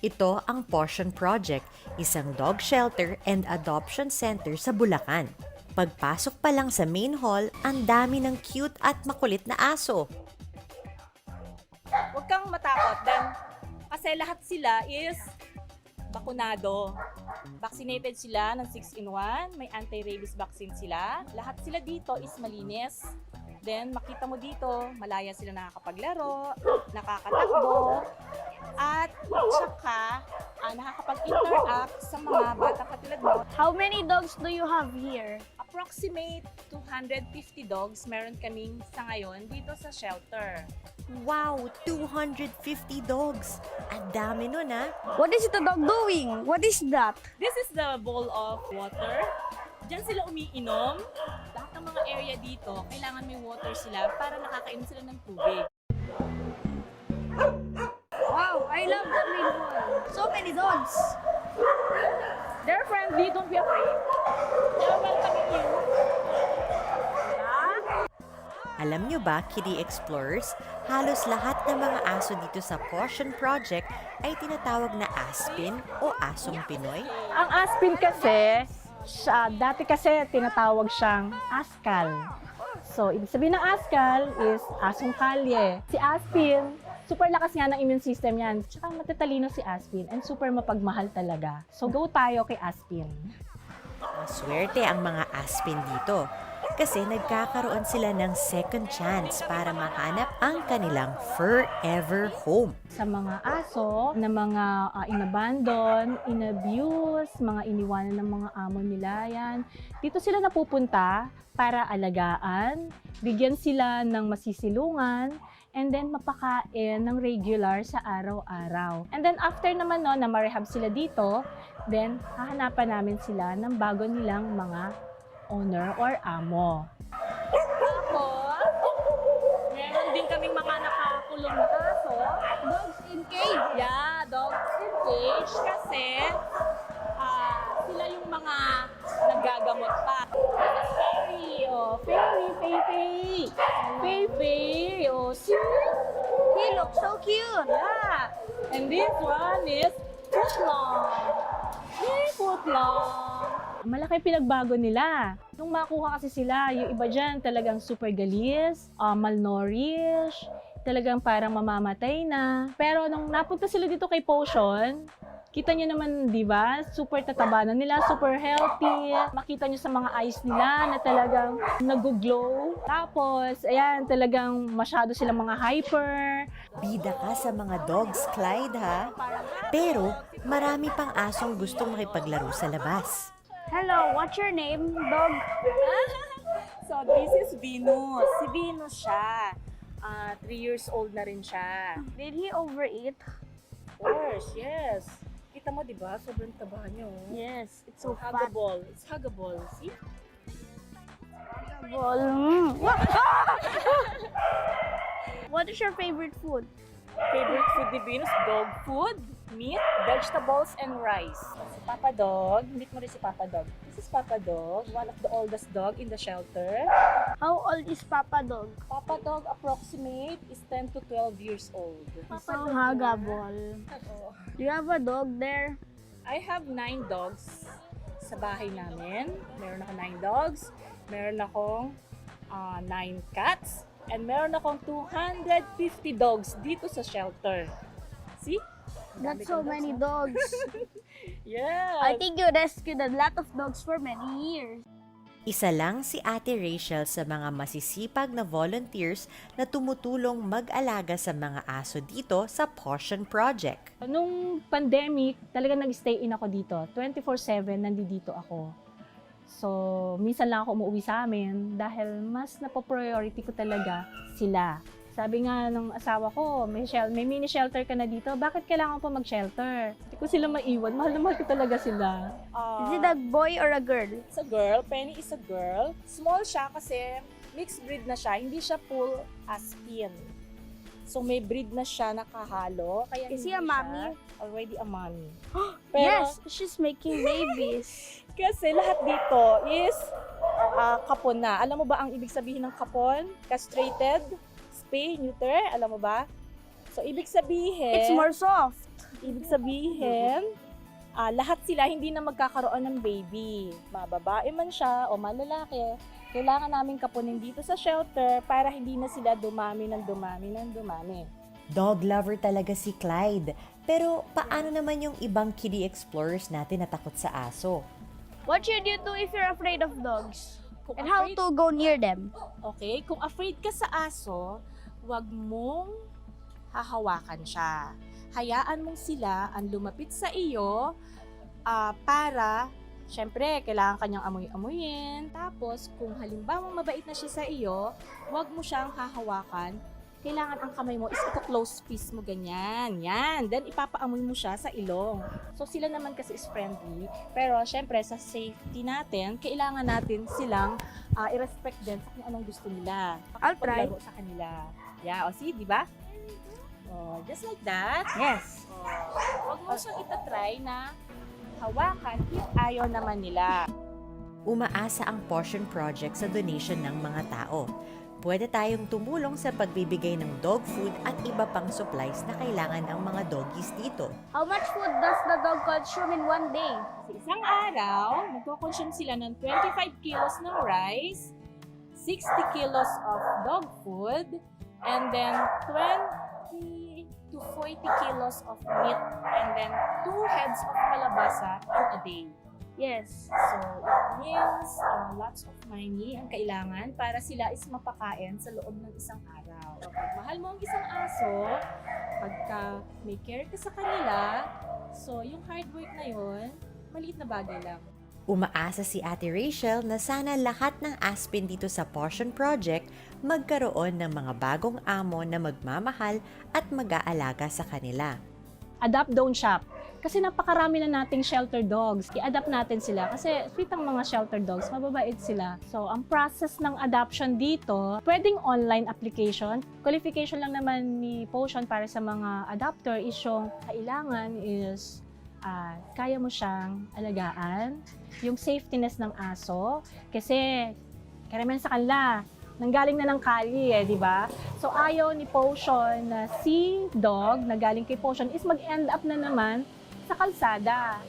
Ito ang Portion Project, isang dog shelter and adoption center sa Bulacan. Pagpasok pa lang sa main hall, ang dami ng cute at makulit na aso. Huwag kang matakot. Then, kasi lahat sila is bakunado. Vaccinated sila ng 6-in-1. May anti-rabies vaccine sila. Lahat sila dito is malinis. Then, makita mo dito, malaya sila nakakapaglaro, nakakatakbo, at saka ah, nakakapag-interact sa mga bata katulad mo. How many dogs do you have here? Approximate 250 dogs meron kaming sa ngayon dito sa shelter. Wow, 250 dogs! Ang dami nun ah! What is the dog doing? What is that? This is the bowl of water. Diyan sila umiinom. Lahat ng mga area dito, kailangan may water sila para nakakainom sila ng tubig. Dogs. They're friendly, don't be afraid. They're welcoming you. Alam nyo ba, Kitty Explorers, halos lahat ng mga aso dito sa Portion Project ay tinatawag na Aspin o Asong Pinoy. Ang aspin kasi, siya, dati kasi tinatawag siyang askal. So, ibig sabihin ng askal is asong kalye. Si aspin, super lakas nga ng immune system yan. Tsaka matatalino si aspin and super mapagmahal talaga. So, go tayo kay aspin. Maswerte ang mga Aspin dito kasi nagkakaroon sila ng second chance para mahanap ang kanilang forever home. Sa mga aso na mga ah, inabandon, inabuse, mga iniwanan ng mga amo nila yan, dito sila napupunta para alagaan, bigyan sila ng masisilungan, and then mapakain ng regular sa araw-araw. And then after naman no, na ma-rehab sila dito, then hahanapan namin sila ng bago nilang mga owner or amo. Tapos, meron din kaming mga nakakulong na aso. Dogs in cage. Yeah, dogs in cage kasi ah, sila yung mga naggagamot pa. Fairy, oh, fairy, fairy, fairy. Fairy, fairy, oh, see? He looks so cute. Yeah. And this one is footlong. Hey, footlong. Malaki pinagbago nila. Nung makuha kasi sila, yung iba dyan talagang super galis, uh, malnourished, talagang parang mamamatay na. Pero nung napunta sila dito kay Potion, kita nyo naman, di ba? Super tataba na nila, super healthy. Makita nyo sa mga eyes nila na talagang nag-glow. Tapos, ayan, talagang masyado silang mga hyper. Bida ka sa mga dogs, Clyde ha? Pero marami pang asong gustong makipaglaro sa labas. Hello, what's your name, dog? So, this is Venus. Si Venus siya. Ah, three years old na rin siya. Did he overeat? Of course, yes. Kita mo, di ba? Sobrang taba niyo. Yes, it's so fat. huggable. It's huggable. See? Ball. Mm. What is your favorite food? Favorite food ni Venus, dog food, meat, vegetables, and rice. Si Papa Dog, meet mo rin si Papa Dog. This is Papa Dog, one of the oldest dog in the shelter. How old is Papa Dog? Papa Dog approximate is 10 to 12 years old. So huggable. Oo. Do you have a dog there? I have nine dogs sa bahay namin. Meron ako nine dogs. Meron akong ah, nine cats. And meron akong 250 dogs dito sa shelter. See? That's so many dogs. Yes. I think you rescued a lot of dogs for many years. Isa lang si Ate Rachel sa mga masisipag na volunteers na tumutulong mag-alaga sa mga aso dito sa Portion Project. Nung pandemic, talaga nag-stay in ako dito. 24-7, nandito ako. So, minsan lang ako umuwi sa amin dahil mas napo-priority ko talaga sila. Sabi nga ng asawa ko, may, shel- may mini shelter ka na dito, bakit kailangan pa mag-shelter? Hindi ko sila maiwan, mahal na mahal ko talaga sila. Ah, Is it a boy or a girl? It's a girl. Penny is a girl. Small siya kasi mixed breed na siya. Hindi siya full aspin. So may breed na siya nakahalo. Kaya Is he a siya mommy? Already a mommy. yes, she's making babies. Kasi lahat dito is ah, kapon na. Alam mo ba ang ibig sabihin ng kapon? Castrated? Spay? Neuter? Alam mo ba? So, ibig sabihin... It's more soft. Ibig sabihin, ah, lahat sila hindi na magkakaroon ng baby. Mababae man siya o malalaki, kailangan namin kapunin dito sa shelter para hindi na sila dumami ng dumami ng dumami. Dog lover talaga si Clyde. Pero paano naman yung ibang kiddie explorers natin na takot sa aso? What should you do if you're afraid of dogs? Kung And how afraid- to go near them? Okay, kung afraid ka sa aso, wag mong hahawakan siya. Hayaan mong sila ang lumapit sa iyo ah, para, syempre, kailangan kanyang amoy-amoyin. Tapos, kung halimbawa mabait na siya sa iyo, wag mo siyang hahawakan. Kailangan ang kamay mo is ito-close fist mo ganyan. Yan. Then, ipapaamoy mo siya sa ilong. So, sila naman kasi is friendly. Pero, syempre, sa safety natin, kailangan natin silang ah, i-respect din sa kung anong gusto nila. I'll try. Sa kanila. Yeah, o see, di ba? Oh, just like that. Yes. Oh, huwag mo siyang itatry na hawakan if ayaw naman nila. Umaasa ang Portion Project sa donation ng mga tao. Pwede tayong tumulong sa pagbibigay ng dog food at iba pang supplies na kailangan ng mga doggies dito. How much food does the dog consume in one day? Sa isang araw, magko-consume sila ng 25 kilos ng rice, 60 kilos of dog food, and then 20 to 40 kilos of meat, and then two heads of kalabasa in a day. Yes. So, it means uh, lots of money ang kailangan para sila is mapakain sa loob ng isang araw. Kapag mahal mo ang isang aso, pagka may care ka sa kanila, so yung hard work na yon, maliit na bagay lang. Umaasa si Ate Rachel na sana lahat ng Aspen dito sa Portion Project magkaroon ng mga bagong amo na magmamahal at mag-aalaga sa kanila. Adopt, don't shop. Kasi napakarami na nating shelter dogs. I-adapt natin sila kasi sweet ang mga shelter dogs, mababait sila. So, ang process ng adoption dito, pwedeng online application. Qualification lang naman ni Potion para sa mga adopter is yung kailangan is ah, kaya mo siyang alagaan, yung safetyness ng aso. Kasi, karamihan sa kanila, nanggaling na ng kali eh, di ba? So, ayaw ni Potion na si dog na galing kay Potion is mag-end up na naman sa kalsada.